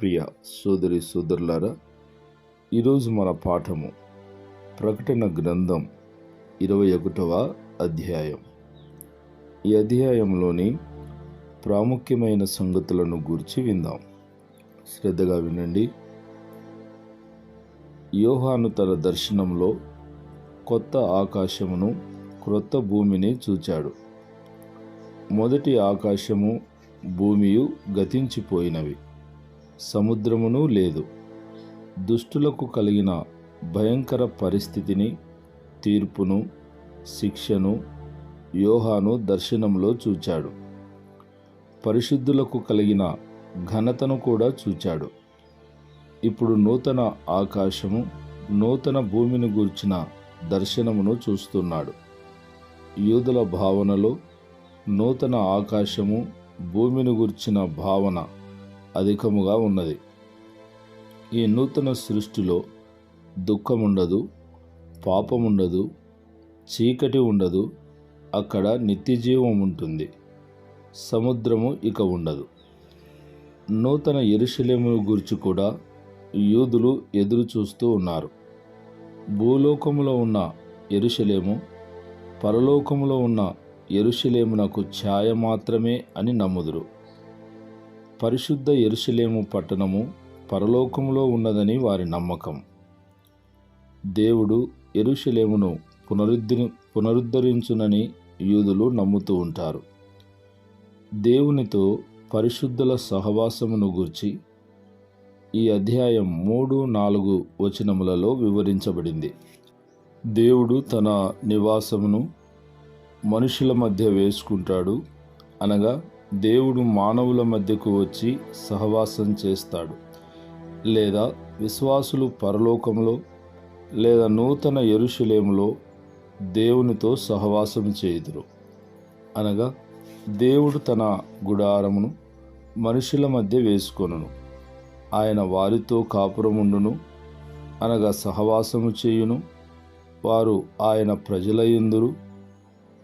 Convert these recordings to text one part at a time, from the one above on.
ప్రియ సోదరి సోదరులారా ఈరోజు మన పాఠము ప్రకటన గ్రంథం ఇరవై ఒకటవ అధ్యాయం. ఈ అధ్యాయంలోని ప్రాముఖ్యమైన సంగతులను గూర్చి విందాం. శ్రద్ధగా వినండి. యోహాను తన దర్శనంలో కొత్త ఆకాశమును క్రొత్త భూమిని చూచాడు. మొదటి ఆకాశము భూమియు గతించిపోయినవి. సముద్రమును లేదు. దుష్టులకు కలిగిన భయంకర పరిస్థితిని తీర్పును శిక్షను యోహాను దర్శనంలో చూచాడు. పరిశుద్ధులకు కలిగిన ఘనతను కూడా చూచాడు. ఇప్పుడు నూతన ఆకాశము నూతన భూమిని గూర్చిన దర్శనమును చూస్తున్నాడు. యూదుల భావనలో నూతన ఆకాశము భూమిని గూర్చిన భావన అధికముగా ఉన్నది. ఈ నూతన సృష్టిలో దుఃఖముండదు పాపముండదు చీకటి ఉండదు అక్కడ నిత్యజీవం ఉంటుంది సముద్రము ఇక ఉండదు. నూతన ఎరుశలేమును గురించి కూడా యూదులు ఎదురు చూస్తూ ఉన్నారు. భూలోకములో ఉన్న ఎరుశలేము పరలోకములో ఉన్న ఎరుశలేమునకు ఛాయ మాత్రమే అని నమ్ముదురు. పరిశుద్ధ ఎరుసలేము పట్టణము పరలోకములో ఉన్నదని వారి నమ్మకం. దేవుడు ఎరుషలేమును పునరుద్ధరి పునరుద్ధరించునని యూదులు నమ్ముతూ ఉంటారు. దేవునితో పరిశుద్ధుల సహవాసమును గూర్చి ఈ అధ్యాయం మూడు నాలుగు వచనములలో వివరించబడింది. దేవుడు తన నివాసమును మనుషుల మధ్య వేసుకుంటాడు అనగా దేవుడు మానవుల మధ్యకు వచ్చి సహవాసం చేస్తాడు. లేదా విశ్వాసులు పరలోకంలో లేదా నూతన ఎరుషులేములో దేవునితో సహవాసం చేయుదురు. అనగా దేవుడు తన గుడారమును మనుషుల మధ్య వేసుకొనును. ఆయన వారితో కాపురముండును. అనగా సహవాసము చేయును. వారు ఆయన ప్రజలయుందురు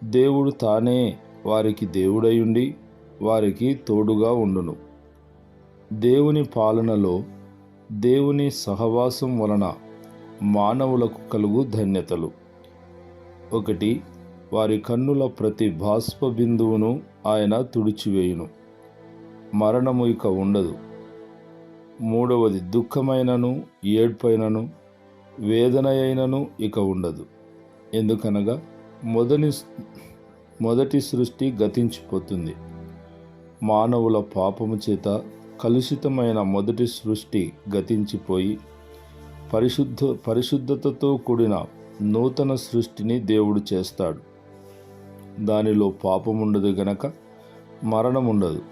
దేవుడు తానే వారికి దేవుడయుండి వారికి తోడుగా ఉండును. దేవుని పాలనలో దేవుని సహవాసం వలన మానవులకు కలుగు ధన్యతలు. ఒకటి వారి కన్నుల ప్రతి బాష్ప బిందువును ఆయన తుడిచివేయును. మరణము ఇక ఉండదు. మూడవది దుఃఖమైనను ఏడ్పైనను వేదన అయినను ఇక ఉండదు. ఎందుకనగా మొదటి మొదటి సృష్టి గతించిపోతుంది. మానవుల పాపము చేత కలుషితమైన మొదటి సృష్టి గతించిపోయి పరిశుద్ధ పరిశుద్ధతతో కూడిన నూతన సృష్టిని దేవుడు చేస్తాడు. దానిలో పాపముండదు గనక మరణముండదు.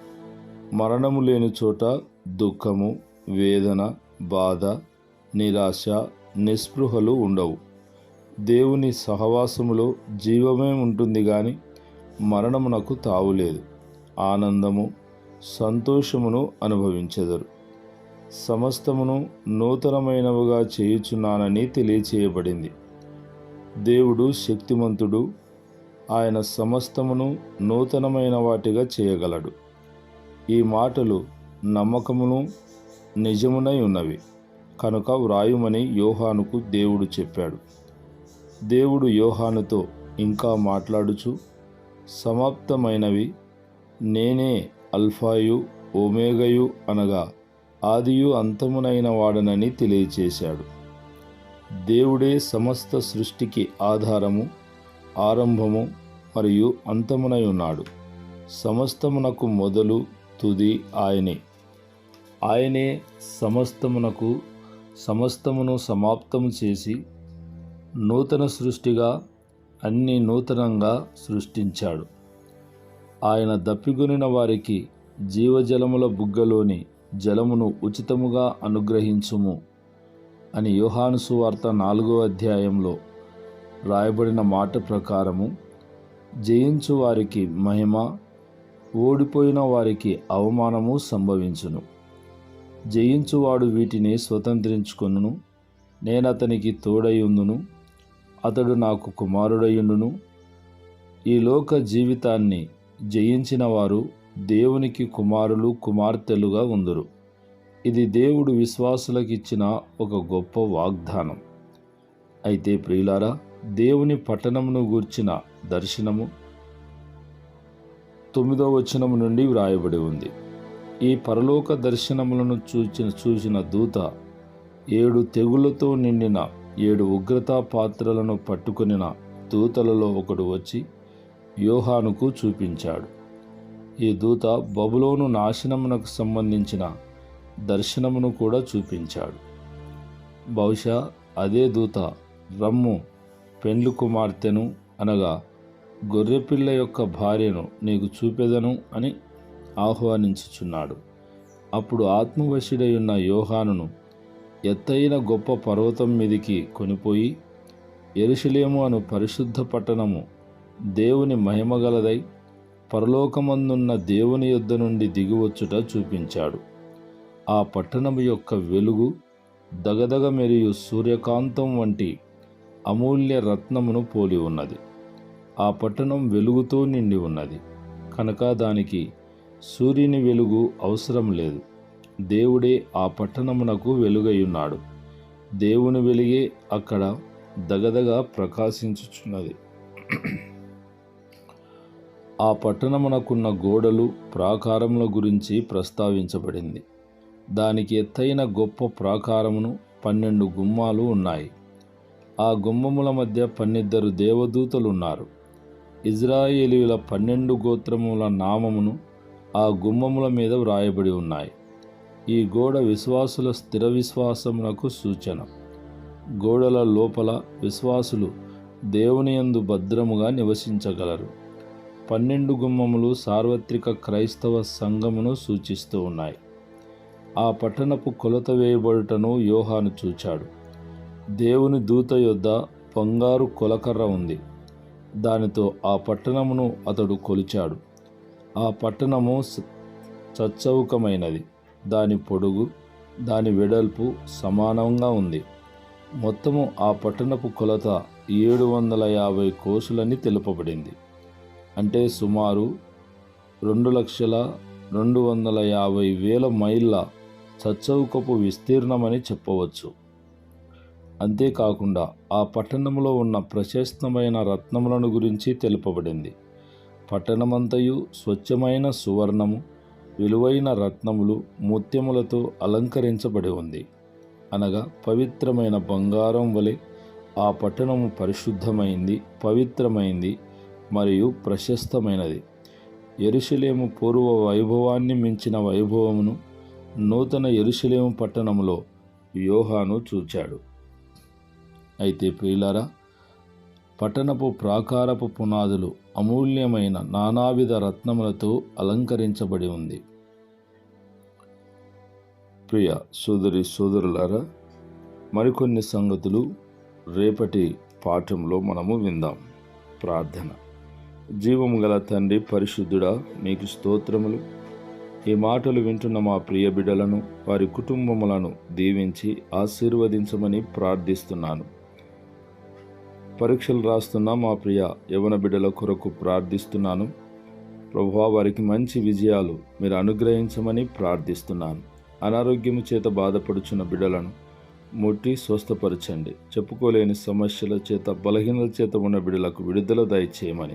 మరణము లేని చోట దుఃఖము వేదన బాధ నిరాశ నిస్పృహలు ఉండవు. దేవుని సహవాసములో జీవమే ఉంటుంది కానీ మరణమునకు తావులేదు. ఆనందము సంతోషమును అనుభవించెదరు. సమస్తమును నూతనమైనవిగా చేయుచున్నానని తెలియచేయబడింది. దేవుడు శక్తిమంతుడు ఆయన సమస్తమును నూతనమైన వాటిగా చేయగలడు. ఈ మాటలు నమ్మకమును నిజమునై ఉన్నవి కనుక వ్రాయుమని యోహానుకు దేవుడు చెప్పాడు. దేవుడు యోహానుతో ఇంకా మాట్లాడుచు సమాప్తమైనవి నేనే అల్ఫాయు ఓమేగయు అనగా ఆదియు అంతమునైన వాడనని తెలియచేశాడు. దేవుడే సమస్త సృష్టికి ఆధారము ఆరంభము మరియు అంతమునై ఉన్నాడు. సమస్తమునకు మొదలు తుది ఆయనే. ఆయనే సమస్తమునకు సమస్తమును సమాప్తము చేసి నూతన సృష్టిగా అన్ని నూతనంగా సృష్టించాడు. ఆయన దప్పిగొనిన వారికి జీవజలముల బుగ్గలోని జలమును ఉచితముగా అనుగ్రహించుము అని యోహానుసువార్త నాలుగో అధ్యాయంలో రాయబడిన మాట ప్రకారము జయించు వారికి మహిమ ఓడిపోయిన వారికి అవమానము సంభవించును. జయించువాడు వీటిని స్వతంత్రించుకొనును నేనతనికి తోడయుందును అతడు నాకు కుమారుడయుండును. ఈ లోక జీవితాన్ని జయించిన వారు దేవునికి కుమారులు కుమార్తెలుగా ఉందరు. ఇది దేవుడు విశ్వాసులకిచ్చిన ఒక గొప్ప వాగ్దానం. అయితే ప్రియులారా దేవుని పట్టణమును గూర్చిన దర్శనము తొమ్మిదో వచనము నుండి వ్రాయబడి ఉంది. ఈ పరలోక దర్శనములను చూచిన చూసిన దూత ఏడు తెగులతో నిండిన ఏడు ఉగ్రతా పాత్రలను పట్టుకొనిన దూతలలో ఒకడు వచ్చి యోహానుకు చూపించాడు. ఈ దూత బబులోను నాశనమునకు సంబంధించిన దర్శనమును కూడా చూపించాడు. బహుశా అదే దూత రమ్ము పెండ్లు కుమార్తెను అనగా గొర్రెపిల్ల యొక్క భార్యను నీకు చూపెదను అని ఆహ్వానించుచున్నాడు. అప్పుడు ఆత్మవశుడయున్న యోహానును ఎత్తైన గొప్ప పర్వతం మీదికి కొనిపోయి ఎరుషలేము అను పరిశుద్ధ పట్టణము దేవుని మహిమగలదై పరలోకమందున్న దేవుని యొద్ద నుండి దిగివచ్చుట చూపించాడు. ఆ పట్టణము యొక్క వెలుగు దగదగ మెరియు సూర్యకాంతం వంటి అమూల్య రత్నమును పోలి ఉన్నది. ఆ పట్టణం వెలుగుతో నిండి ఉన్నది. కనుక దానికి సూర్యుని వెలుగు అవసరం లేదు. దేవుడే ఆ పట్టణమునకు వెలుగయ్యున్నాడు దేవుని వెలుగే అక్కడ దగదగ ప్రకాశించుచున్నది. ఆ పట్టణమునకున్న గోడలు ప్రాకారముల గురించి ప్రస్తావించబడింది. దానికి ఎత్తైన గొప్ప ప్రాకారమును పన్నెండు గుమ్మాలు ఉన్నాయి. ఆ గుమ్మముల మధ్య పన్నిద్దరు దేవదూతలున్నారు. ఇజ్రాయేలీల పన్నెండు గోత్రముల నామమును ఆ గుమ్మముల మీద వ్రాయబడి ఉన్నాయి. ఈ గోడ విశ్వాసుల స్థిర విశ్వాసమునకు సూచన. గోడల లోపల విశ్వాసులు దేవుని యందు భద్రముగా నివసించగలరు. పన్నెండు గుమ్మములు సార్వత్రిక క్రైస్తవ సంఘమును సూచిస్తూ ఉన్నాయి. ఆ పట్టణపు కొలత వేయబడుటను యోహాను చూచాడు. దేవుని దూత యొద్ద బంగారు కొలకర్ర ఉంది. దానితో ఆ పట్టణమును అతడు కొలిచాడు. ఆ పట్టణము చచ్చవుకమైనది దాని పొడుగు దాని వెడల్పు సమానంగా ఉంది. మొత్తము ఆ పట్టణపు కొలత ఏడు వందల యాభై కోసులని తెలుపబడింది. అంటే సుమారు రెండు లక్షల రెండు వందల యాభై వేల మైళ్ళ చచ్చౌకపు విస్తీర్ణమని చెప్పవచ్చు. అంతేకాకుండా ఆ పట్టణంలో ఉన్న ప్రశస్తమైన రత్నములను గురించి తెలుపబడింది. పట్టణమంతయు స్వచ్ఛమైన సువర్ణము విలువైన రత్నములు ముత్యములతో అలంకరించబడి ఉంది. అనగా పవిత్రమైన బంగారం వలె ఆ పట్టణము పరిశుద్ధమైంది పవిత్రమైంది మరియు ప్రశస్తమైనది. ఎరుషలేము పూర్వ వైభవాన్ని మించిన వైభవమును నూతన ఎరుషలేము పట్టణములో యోహాను చూచాడు. అయితే ప్రియులారా పట్టణపు ప్రాకారపు పునాదులు అమూల్యమైన నానావిధ రత్నములతో అలంకరించబడి ఉంది. ప్రియ సోదరి సోదరులారా మరికొన్ని సంగతులు రేపటి పాఠంలో మనము విందాం. ప్రార్థన. జీవము గల తండ్రి పరిశుద్ధుడా మీకు స్తోత్రములు. ఈ మాటలు వింటున్న మా ప్రియ బిడ్డలను వారి కుటుంబములను దీవించి ఆశీర్వదించమని ప్రార్థిస్తున్నాను. పరీక్షలు రాస్తున్న మా ప్రియ యవన బిడ్డల కొరకు ప్రార్థిస్తున్నాను. ప్రభువా వారికి మంచి విజయాలు మీరు అనుగ్రహించమని ప్రార్థిస్తున్నాను. అనారోగ్యము చేత బాధపడుచున్న బిడ్డలను ముట్టి స్వస్థపరచండి. చెప్పుకోలేని సమస్యల చేత బలహీనల చేత ఉన్న బిడ్డలకు విడుదల దయచేయమని